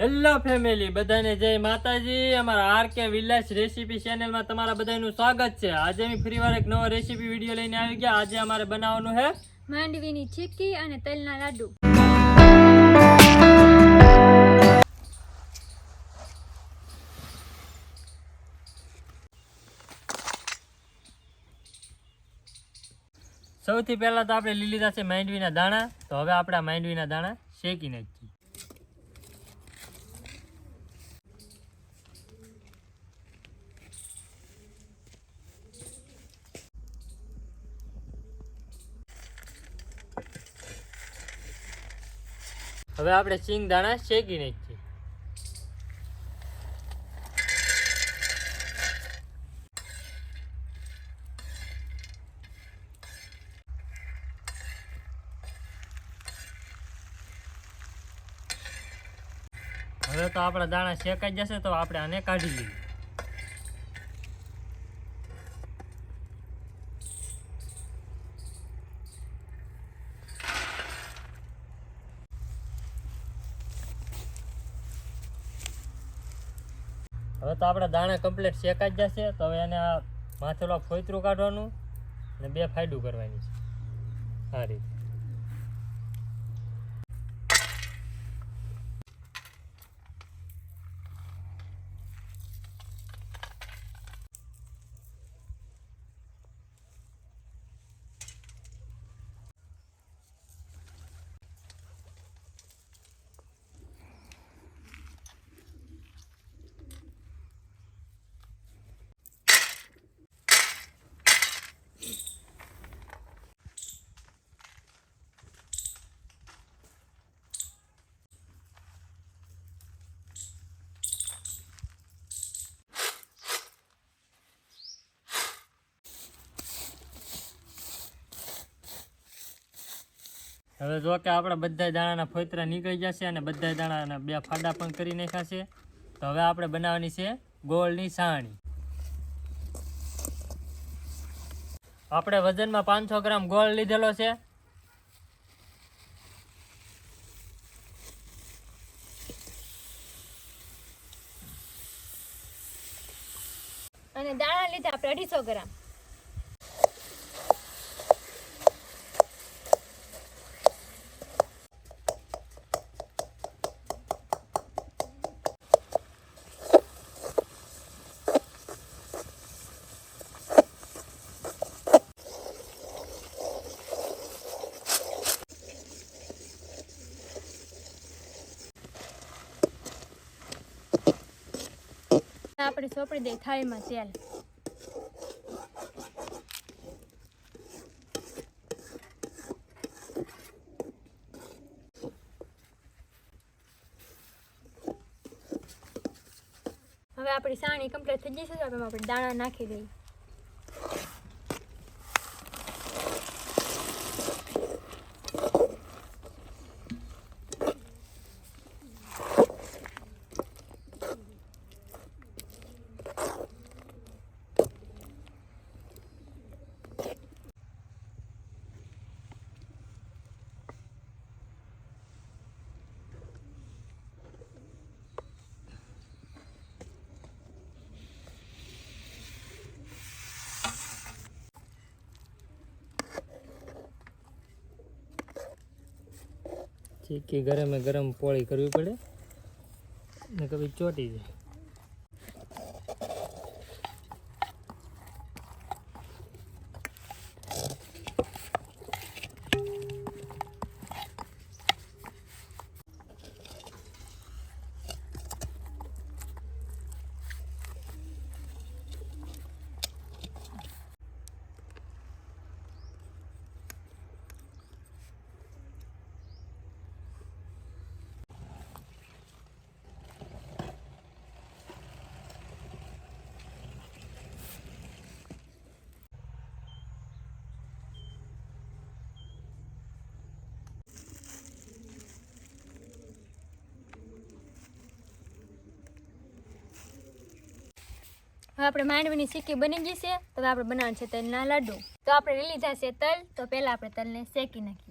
Hello family બધાને જય માતાજી. અમારા આર કે વિલાસ રેસીપી ચેનલમાં તમારા બધાનું સ્વાગત છે. આજે અમે ફરીવાર એક નવો રેસીપી વીડિયો લઈને આવી ગયા. આજે અમારે બનાવવાનું છે માંડવીની ચીકી અને તલના લાડુ. સૌથી પહેલા તો આપણે લીધા છે માંડવીના દાણા. તો હવે આપણે માંડવીના દાણા શેકી નાખીએ હવે આપણે સિંગ દાણા શેકી નાખીએ હવે તો આપણા દાણા શેકાઈ જશે તો આપણે આને કાઢી લઈએ. હવે તો આપણા દાણા કમ્પ્લીટ શેકાઈ જ જશે, તો હવે એને આ માથેલો આ કાઢવાનું અને બે ફાયડું કરવાની છે. આ રીતે. હવે જો કે આપણા બધા દાણાના ફોતરા નીકળી જશે અને બધા દાણાના બે ફાડા પણ કરી નાખાશે તો હવે આપણે બનાવવાની છે ગોળની સાણી. આપણે વજનમાં પાંચસો ગ્રામ ગોળ લીધેલો છે. અને દાણા લીધા આપણે અઢીસો ગ્રામ. આપણે સોપડી દઈએ થાળીમાં તેલ. હવે આપણી સાણી કમ્પ્લીટ થઈ જશે તો આપણે દાણા નાખી દઈએ. ચીકી ગરમે ગરમ પોળી કરવી પડે. ને કભી ચોટી જાય. હવે આપણે માંડવીની સિક્કી બની ગઈ છે. તો આપણે બનાવવાનું છે તલના લાડુ. તો આપણે લીધા છે તલ. તો પહેલાં આપણે તલને શેકી નાખીએ.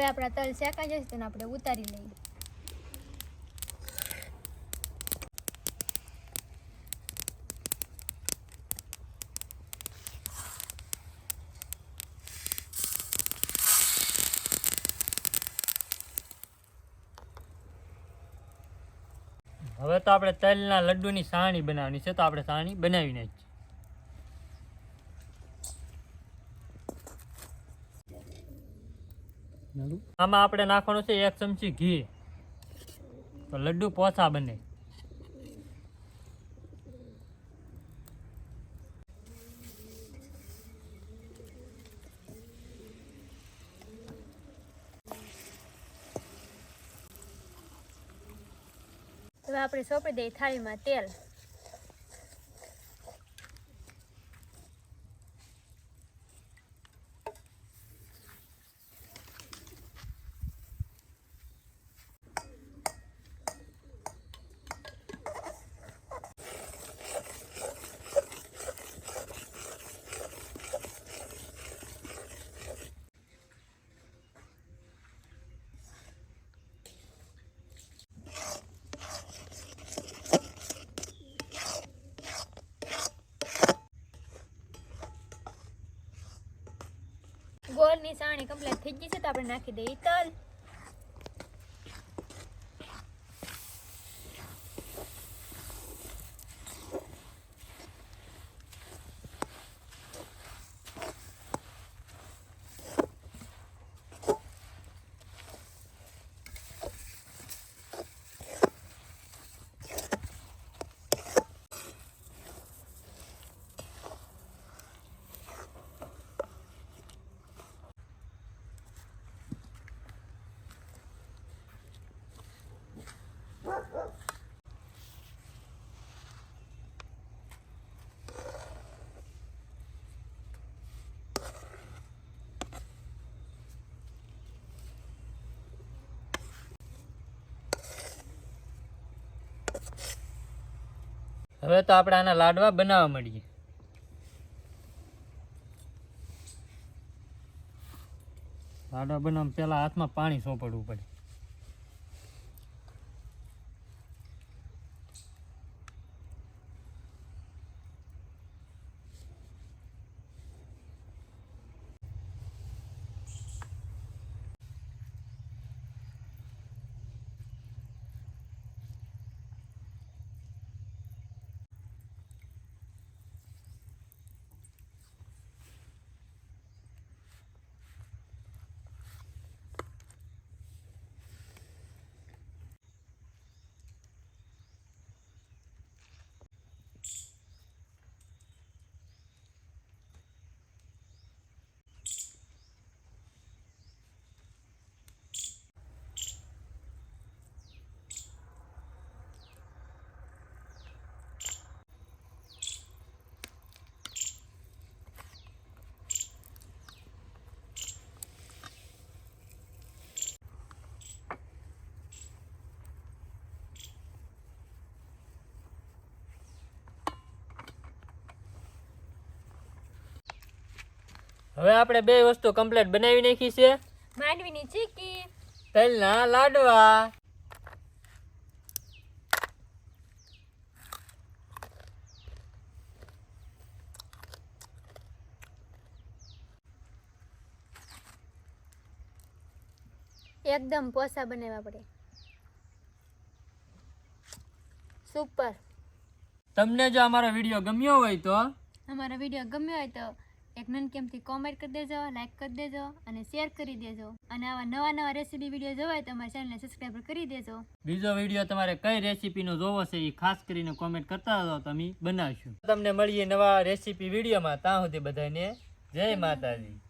હવે આપણા તલ શેકાઈ જશે તેને આપણે ઉતારી લઈએ. હવે તો આપણે તલના લડ્ડુની સાણી બનાવવાની છે, તો આપણે સાણી બનાવી નાખીએ આમાં આપણે નાખવાનું છે એક ચમચી ઘી. તો લડ્ડુ પોચા બને. હવે આપણે સોંપી દઈએ થાળીમાં તેલ. ગોળની સાણી કમ્પ્લીટ થઈ ગઈ છે તો આપણે નાખી દઈએ તલ હવે તો આપણે આના લાડવા બનાવવા મળીએ લાડવા બનાવવા પહેલાં હાથમાં પાણી સોંપડવું પડે. હવે આપણે બે વસ્તુ કમ્પ્લીટ બનાવી નાખી છે. માંડવીની ચીકી. તલના લાડવા. એકદમ પોસા બનાવ્યા આપણે સુપર તમને જો અમારો વીડિયો ગમ્યો હોય તો? અમારો વીડિયો ગમ્યો હોય તો એક નનકેમથી કોમેન્ટ કરી દેજો લાઇક કરી દેજો અને શેર કરી દેજો. અને આવા નવા નવા રેસીપી વીડિયો જોવા હોય તો અમારા ચેનલને સબસ્ક્રાઈબ કરી દેજો. બીજો વીડિયો તમારે કઈ રેસીપીનો જોવો છે એ ખાસ કરીને કોમેન્ટ કરતા રહો તો અમે બનાવીશું. તમને મળીએ નવા રેસીપી વિડીયોમાં ત્યાં સુધી બધાને જય માતાજી.